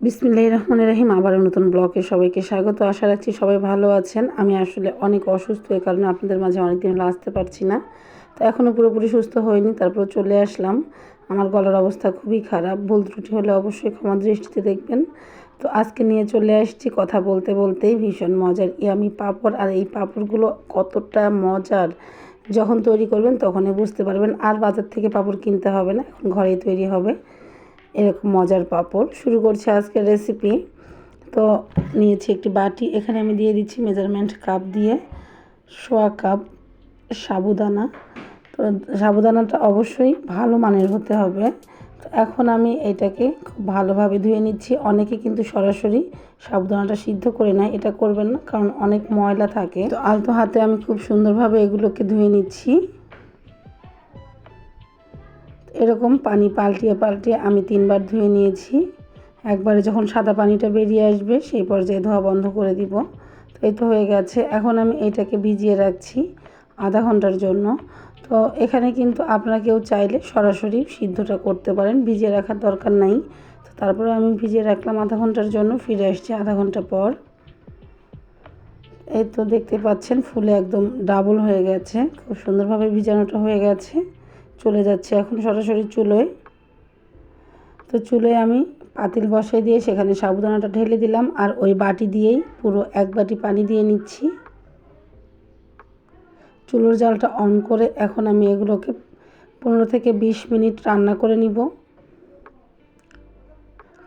বিসমিল্লাহির রহমান রহিম, আবারও নতুন ব্লগে সবাইকে স্বাগত। আশা রাখছি সবাই ভালো আছেন। আমি আসলে অনেক অসুস্থ, এ কারণে আপনাদের মাঝে অনেকদিন হলো আসতে পারছি না। তো এখনও পুরোপুরি সুস্থ হয়নি তারপর চলে আসলাম। আমার গলার অবস্থা খুবই খারাপ। ভুল ত্রুটি হলে অবশ্যই ক্ষমা দৃষ্টিতে দেখবেন। তো আজকে নিয়ে চলে আসছি কথা বলতে বলতেই ভীষণ মজার ইয়ামি পাপড়। আর এই পাঁপড়গুলো কতটা মজার! যখন তৈরি করবেন তখনই বুঝতে পারবেন। আর বাজার থেকে পাপড় কিনতে হবে না, এখন ঘরেই তৈরি হবে। এরকম মজার পাঁপড়। শুরু করছি আজকের রেসিপি তো নিয়েছি একটি বাটি। এখানে আমি দিয়ে দিচ্ছি মেজারমেন্ট কাপ দিয়ে সোয়া কাপ সাবুদানা। তো সাবুদানাটা অবশ্যই ভালো মানের হতে হবে। তো এখন আমি এটাকে খুব ভালোভাবে ধুয়ে নিচ্ছি। অনেকে কিন্তু সরাসরি সাবুদানাটা সিদ্ধ করে নেয়। এটা করবেন না, কারণ অনেক ময়লা থাকে। তো আলতো হাতে আমি খুব সুন্দরভাবে এগুলোকে ধুয়ে নিচ্ছি। এরকম পানি পাল্টিয়ে পাল্টিয়ে আমি তিনবার ধুয়ে নিয়েছি। একবারে যখন সাদা পানিটা বেরিয়ে আসবে, সেই পর্যায়ে ধোয়া বন্ধ করে দিব। তো এই তো হয়ে গেছে। এখন আমি এটাকে ভিজিয়ে রাখছি আধা ঘণ্টার জন্য। তো এখানে কিন্তু আপনারা কেউ চাইলে সরাসরি সিদ্ধটা করতে পারেন। ভিজিয়ে রাখার দরকার নাই। তো তারপরে আমি ভিজিয়ে রাখলাম আধা ঘণ্টার জন্য, ফিরে আসছি আধা ঘণ্টা পর। এই তো দেখতে পাচ্ছেন, ফুলে একদম ডাবল হয়ে গেছে। খুব সুন্দরভাবে ভিজানোটা হয়ে গেছে। চলে যাচ্ছে। এখন সরাসরি চুলোয়। তো চুলোয় আমি পাতিল বসাই দিয়ে সেখানে সাবুদানাটা ঢেলে দিলাম আর ওই বাটি দিয়েই পুরো এক বাটি পানি দিয়ে নিচ্ছি। চুলোর জালটা অন করে এখন আমি এগুলোকে পনেরো থেকে বিশ মিনিট রান্না করে নিব।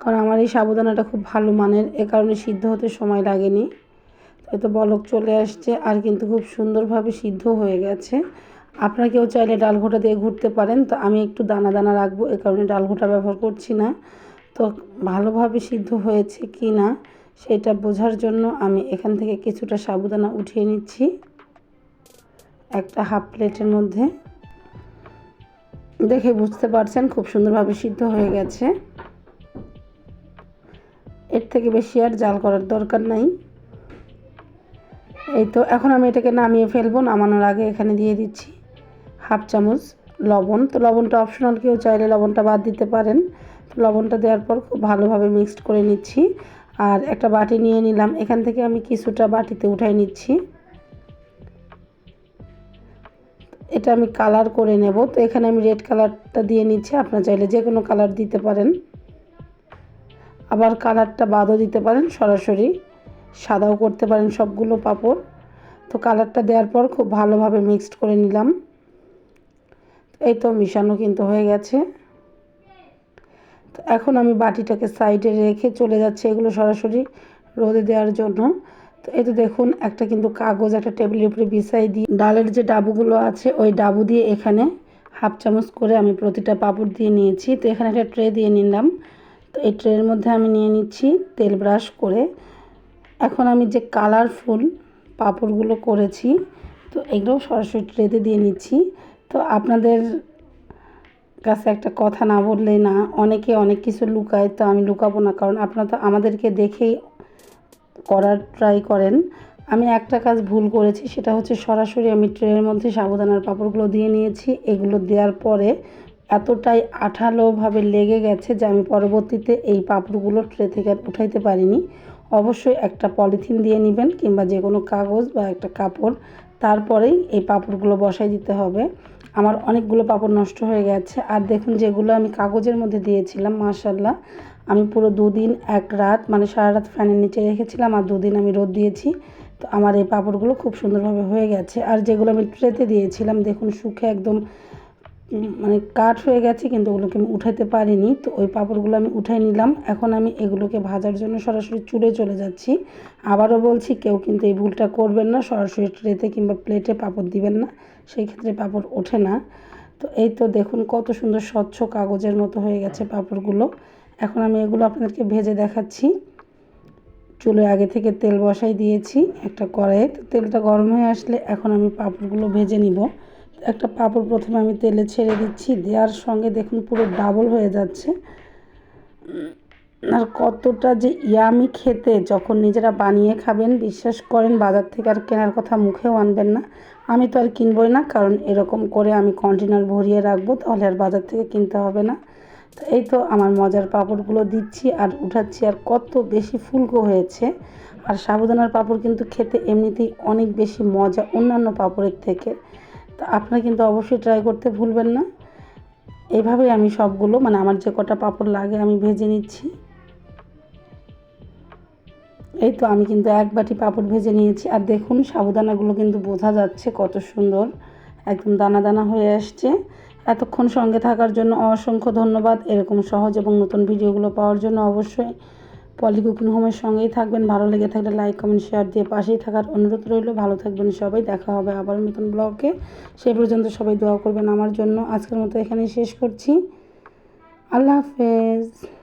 কারণ আমার এই সাবুদানাটা খুব ভালো মানের, এ কারণে সিদ্ধ হতে সময় লাগেনি। তো বলক চলে আসছে আর কিন্তু খুব সুন্দরভাবে সিদ্ধ হয়ে গেছে। আপনারা কেউ চাইলে ডাল ঘোটা দিয়ে ঘুরতে পারেন। তো আমি একটু দানা দানা রাখব, এ কারণে ডাল ঘোটা ব্যবহার করছি না। তো ভালোভাবে সিদ্ধ হয়েছে কি না, সেটা বোঝার জন্য আমি এখান থেকে কিছুটা সাবুদানা উঠিয়ে নিচ্ছি। একটা হাফ প্লেটের মধ্যে। দেখে বুঝতে পারছেন, খুব সুন্দরভাবে সিদ্ধ হয়ে গেছে। এর থেকে বেশি আর জাল করার দরকার নাই। এই তো, এখন আমি এটাকে নামিয়ে ফেলব, নামানোর আগে এখানে দিয়ে দিচ্ছি। হাফ চামচ লবণ। তো লবণটা অপশনাল কেউ চাইলে লবণটা বাদ দিতে পারেন। লবণটা দেওয়ার পর খুব ভালোভাবে মিক্সড করে নিচ্ছি। আর একটা বাটি নিয়ে নিলাম। এখান থেকে আমি কিছুটা বাটিতে উঠাই নিচ্ছি। এটা আমি কালার করে নেব। তো এখানে আমি রেড কালারটা দিয়ে নিচ্ছি। আপনার চাইলে যে কোনো কালার দিতে পারেন। আবার কালারটা বাদও দিতে পারেন, সরাসরি। সাদাও করতে পারেন সবগুলো পাপড়। তো কালারটা দেওয়ার পর খুব ভালোভাবে মিক্সড করে নিলাম। এই তো মিশানো কিন্তু হয়ে গেছে। এখন আমি বাটিটাকে সাইডে রেখে চলে যাচ্ছে এগুলো সরাসরি রোদে দেওয়ার জন্য। তো এই তো দেখুন, একটা কিন্তু কাগজ, একটা টেবিলের উপরে বিছাই দিয়ে ডালের যে ডাবুগুলো আছে, ওই ডাবু দিয়ে এখানে হাফ চামচ করে আমি প্রতিটা পাপড় দিয়ে নিয়েছি। তো এখানে একটা ট্রে দিয়ে নিলাম। তো এই ট্রের মধ্যে আমি নিয়ে নিচ্ছি তেল ব্রাশ করে। এখন আমি যে কালারফুল পাপড়গুলো করেছি, তো এগুলো সরাসরি ট্রেতে দিয়ে নিচ্ছি। তো আপনাদের কাছে একটা কথা না বললে না, অনেকে অনেক কিছু লুকায়, তো আমি লুকাবো না। কারণ আপনারা তো আমাদেরকে দেখেই করার ট্রাই করেন। আমি একটা কাজ ভুল করেছি, সেটা হচ্ছে সরাসরি আমি ট্রেনের মধ্যে সাবধানার পাঁপড়গুলো দিয়ে নিয়েছি। এগুলো দেওয়ার পরে এতটাই আঠালোভাবে লেগে গেছে যে আমি পরবর্তীতে এই পাঁপড়গুলো ট্রে থেকে আর উঠাইতে পারিনি। অবশ্যই একটা পলিথিন দিয়ে নেবেন কিংবা যে কোনো কাগজ বা একটা কাপড়, তারপরেই এই পাঁপড়গুলো বসাই দিতে হবে। আমার অনেকগুলো পাপড় নষ্ট হয়ে গেছে। আর দেখুন যেগুলো আমি কাগজের মধ্যে দিয়েছিলাম মাশাল্লাহ আমি পুরো দুদিন, এক রাত মানে সারা রাত ফ্যানের নিচে রেখেছিলাম আর দুদিন আমি রোদ দিয়েছি। তো আমার এই পাপড়গুলো খুব সুন্দরভাবে হয়ে গেছে। আর যেগুলো আমি ট্রেতে দিয়েছিলাম, দেখুন শুকে একদম মানে কাঠ হয়ে গেছে, কিন্তু ওগুলোকে আমি উঠাতে পারিনি। তো ওই পাঁপড়গুলো আমি উঠাই নিলাম। এখন আমি এগুলোকে ভাজার জন্য সরাসরি চুলে চলে যাচ্ছি। আবারও বলছি, কেউ কিন্তু এই ভুলটা করবেন না, সরাসরি ট্রেতে কিংবা প্লেটে পাঁপড় দিবেন না, সেই ক্ষেত্রে পাঁপড় ওঠে না। তো এই তো দেখুন কত সুন্দর স্বচ্ছ কাগজের মতো হয়ে গেছে পাঁপড়গুলো। এখন আমি এগুলো আপনাদেরকে ভেজে দেখাচ্ছি। চুলে আগে থেকে তেল বসাই দিয়েছি একটা কড়াইয়ে। তেলটা গরম হয়ে আসলে এখন আমি পাঁপড়গুলো ভেজে নিব। একটা পাঁপড় প্রথমে আমি তেলে ছেড়ে দিচ্ছি, দেওয়ার সঙ্গে দেখুন পুরো ডাবল হয়ে যাচ্ছে। আর কতটা যে ইয়ামি খেতে, যখন নিজেরা বানিয়ে খাবেন, বিশ্বাস করেন বাজার থেকে আর কেনার কথা মুখেও আনবেন না। আমি তো আর কিনবই না, কারণ এরকম করে আমি কন্টেনার ভরিয়ে রাখব, তাহলে আর বাজার থেকে কিনতে হবে না। তো এই তো আমার মজার পাঁপড়গুলো দিচ্ছি আর উঠাচ্ছি, আর কত বেশি ফুলকো হয়েছে। আর সাবুদানার পাঁপড় কিন্তু খেতে এমনিতেই অনেক বেশি মজা অন্যান্য পাঁপড়ের থেকে। তো আপনারা কিন্তু অবশ্যই ট্রাই করতে ভুলবেন না। এইভাবেই আমি সবগুলো মানে আমার যে কটা পাঁপড় লাগে আমি ভেজে নিচ্ছি। এই তো আমি কিন্তু এক বাটি পাঁপড় ভেজে নিয়েছি। আর দেখুন, সাবুদানাগুলো কিন্তু বোঝা যাচ্ছে কত সুন্দর। একদম দানা দানা হয়ে আসছে। এতক্ষণ সঙ্গে থাকার জন্য অসংখ্য ধন্যবাদ। এরকম সহজ এবং নতুন ভিডিওগুলো পাওয়ার জন্য অবশ্যই পলি কুকিং হোমের সঙ্গেই থাকবেন। ভালো লেগে থাকলে লাইক, কমেন্ট, শেয়ার দিয়ে পাশেই থাকার অনুরোধ রইল। ভালো থাকবেন সবাই। দেখা হবে আবার নতুন ব্লগে। সেই পর্যন্ত সবাই দোয়া করবেন আমার জন্য। আজকের মতো এখানেই শেষ করছি। আল্লাহ হাফেজ।